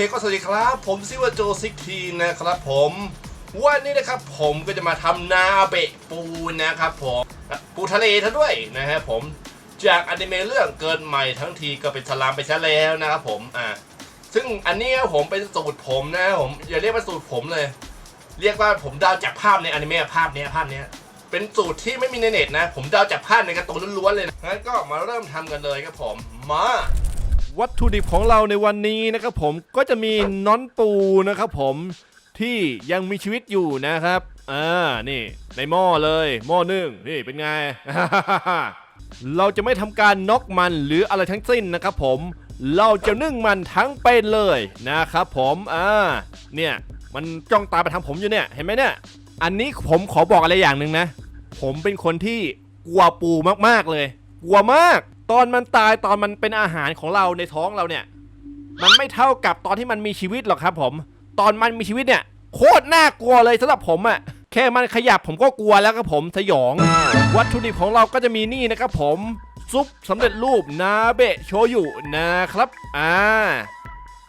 เคก็สวัสดีครับ ผมซิวาโจซิกทีนะครับผมวันนี้นะครับผมก็จะมาทำนาเบะปูนะครับผมปูทะเลท่าด้วยนะฮะผมจากอนิเมะเรื่องเกินใหม่ทั้งทีก็เป็นสลามไปซะแล้วนะครับผมอ่าซึ่งอันนี้ผมเป็นสูตรผมนะผมอย่าเรียกว่าสูตรผมเลย เรียกว่าผมดาวจากภาพในอนิเมะภาพเนี้ยภาพเนี้ยเป็นสูตรที่ไม่มีในเน็ตนะ ผมดาวจากภาพในกร์ตูนล้วนๆเลยนะงั้นก็มาเริ่มทำกันเลยครับผมมา วัตถุดิบของเราในวันนี้นะครับผมก็จะมีน้อนปูนะครับผมที่ยังมีชีวิตอยู่นะครับอ่านี่ในหม้อเลยหม้อนึ่งนี่เป็นไง เราจะไม่ทำการน็อกมันหรืออะไรทั้งสิ้นนะครับผมเราจะนึ่งมันทั้งเป็นเลยนะครับผมอ่าเนี่ยมันจ้องตาไปทางผมอยู่เนี่ยเห็นไหมเนี่ย อันนี้ผมขอบอกอะไรอย่างหนึ่งนะ ผมเป็นคนที่กลัวปูมากๆเลย กลัวมาก ตอนมันตายตอนมันเป็นอาหารของเราในท้องเราเนี่ย มันไม่เท่ากับตอนที่มันมีชีวิตหรอกครับ ผม ตอนมันมีชีวิตเนี่ย โคตรน่ากลัวเลยสำหรับผมอะ่ะแค่มันขยับผมก็กลัวแล้วครับผมสยอง วัตถุดิบของเราก็จะมีนี่นะครับผมซุปสำเร็จรูปนาเบะโชยุนะครับอ่า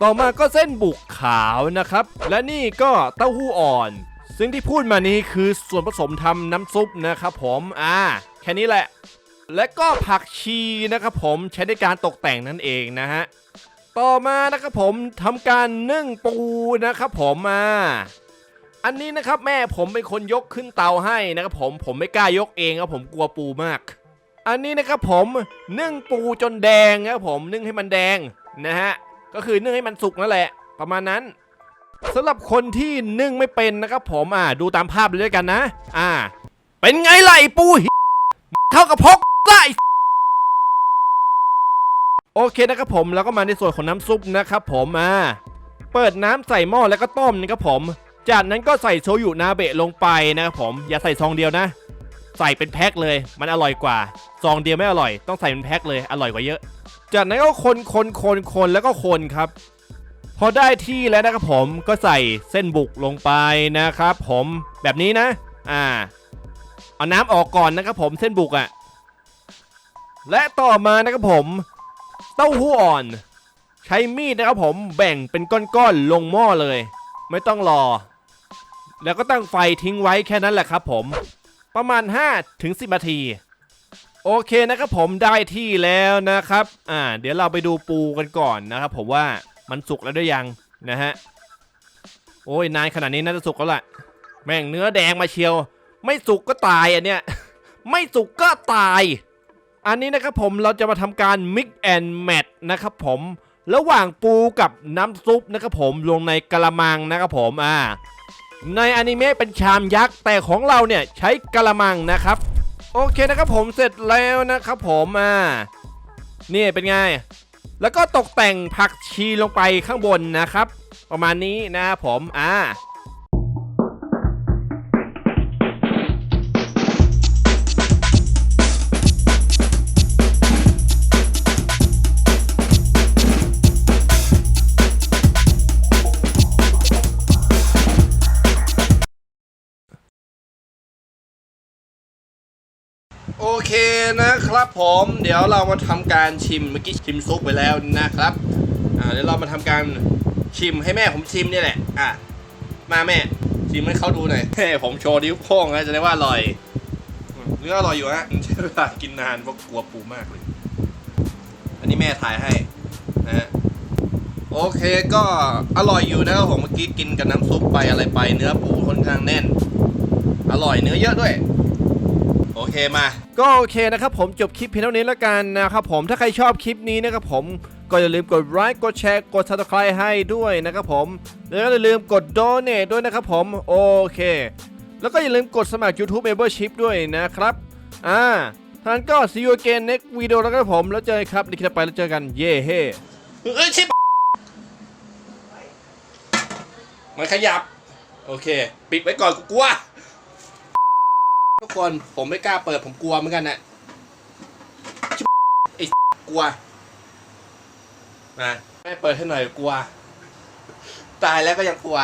ต่อมาก็เส้นบุกขาวนะครับ และนี่ก็เต้าหู้อ่อน ซึ่งที่พูดมานี้คือส่วนผสมทำน้ำซุปนะครับผมอ่าแค่นี้แหละ และก็ผักชีนะครับผมใช้ในการตกแต่งนั่นเองนะฮะต่อมานะครับผมทำการนึ่งปูนะครับผมมาอันนี้นะครับแม่ผมเป็นคนยกขึ้นเตาให้นะครับผมผมไม่กล้ายกเองครับผมกลัวปูมาก อันนี้นะครับผมนึ่งปูจนแดงนะครับผมนึ่งให้มันแดงนะฮะก็คือนึ่งให้มันสุกนั่นแหละ ประมาณนั้นสำหรับคนที่นึ่งไม่เป็นนะครับผมอ่าดูตามภาพเลยด้วยกันนะ อ่า เป็นไงล่ะไอ้ปูเหี้ยเท่ากับพก ไล่โอเคนะครับผมแล้วก็มาในส่วนของน้ำซุปนะครับผมอ่าเปิดน้ำใส่หม้อแล้วก็ต้มนะครับผม จากนั้นก็ใส่โชยุนาเบะลงไปนะครับผมอย่าใส่ซองเดียวนะ ใส่เป็นแพ็คเลย มันอร่อยกว่าซองเดียวไม่อร่อย ต้องใส่เป็นแพ็คเลยอร่อยกว่าเยอะ จากนั้นก็คนคนคนคนแล้วก็คนครับ พอได้ที่แล้วนะครับผมก็ใส่เส้นบุกลงไปนะครับผมแบบนี้นะ อ่าเอาน้ำออกก่อนนะครับผมเส้นบุกอะ่ะ และต่อมานะครับผม เต้าหู้อ่อน ใช้มีดนะครับผมแบ่งเป็นก้อนๆลงหม้อเลย ไม่ต้องรอ แล้วก็ตั้งไฟทิ้งไว้แค่นั้นแหละครับผม ประมาณ5ถึง10นาที โอเคนะครับผมได้ที่แล้วนะครับ อ่า เดี๋ยวเราไปดูปูกันก่อนนะครับผมว่ามันสุกแล้วหรือยังนะฮะโอ้ยนานขนาดนี้น่าจะสุกแล้วล่ะ แม่งเนื้อแดงมาเชียว ไม่สุกก็ตายอันเนี้ย ไม่สุกก็ตาย อันนี้นะครับผมเราจะมาทำการ mix and match นะครับผมระหว่างปูกับน้ำซุปนะครับผมลงในกระมังนะครับผมอ่าในอนิเมะเป็นชามยักษ์แต่ของเราเนี่ยใช้กระมังนะครับ โอเคนะครับผมเสร็จแล้วนะครับผมอ่านี่เป็นไงแล้วก็ตกแต่งผักชีลงไปข้างบนนะครับ ประมาณนี้นะครับผมอ่า โอเคนะครับผมเดี๋ยวเรามาทำการชิมเมื่อกี้ชิมซุปไปแล้วนะครับอ่าเดี๋ยวเรามาทำการชิมให้แม่ผมชิมนี่แหละอะมาแม่ชิมให้เขาดูหน่อยเฮ้ผมโชว์นิ้วโป้งนะจะได้ว่าอร่อยเนื้ออร่อยอยู่ฮะใช้เวลากินนานเพราะกลัวปูมากเลย อันนี้แม่ถ่ายให้นะฮะโอเคก็อร่อยอยู่นะครับผมเมื่อกี้กินกับน้ำซุปไปอะไรไป เนื้อปูค่อนข้างแน่น อร่อยเนื้อเยอะด้วย เคมา ก็โอเคนะครับผมจบคลิปเพียงเท่านี้แล้วกันนะครับผมถ้าใครชอบคลิปนี้นะครับผมก็อย่าลืมกดไลค์กดแชร์กด subscribe ให้ด้วยนะครับผมแล้วก็อย่าลืมกด donate ด้วยนะครับผมโอเค แล้วก็อย่าลืมกดสมัคร YouTube Membership ด้วยนะครับอ่าท่านั้นก็ see you again next video แล้วกันครับผมแล้วเจอกันครับในคลิปต่อไปแล้วเจอกันเย่เฮ้เอ้ยชิบมันขยับ โอเค ปิดไว้ก่อนกูกลัว ทุกคนผมไม่กล้าเปิดผมกลัวเหมือนกันนะไอ้กลัวนะแม่เปิดให้หน่อยกลัว ตายแล้วก็ยังกลัว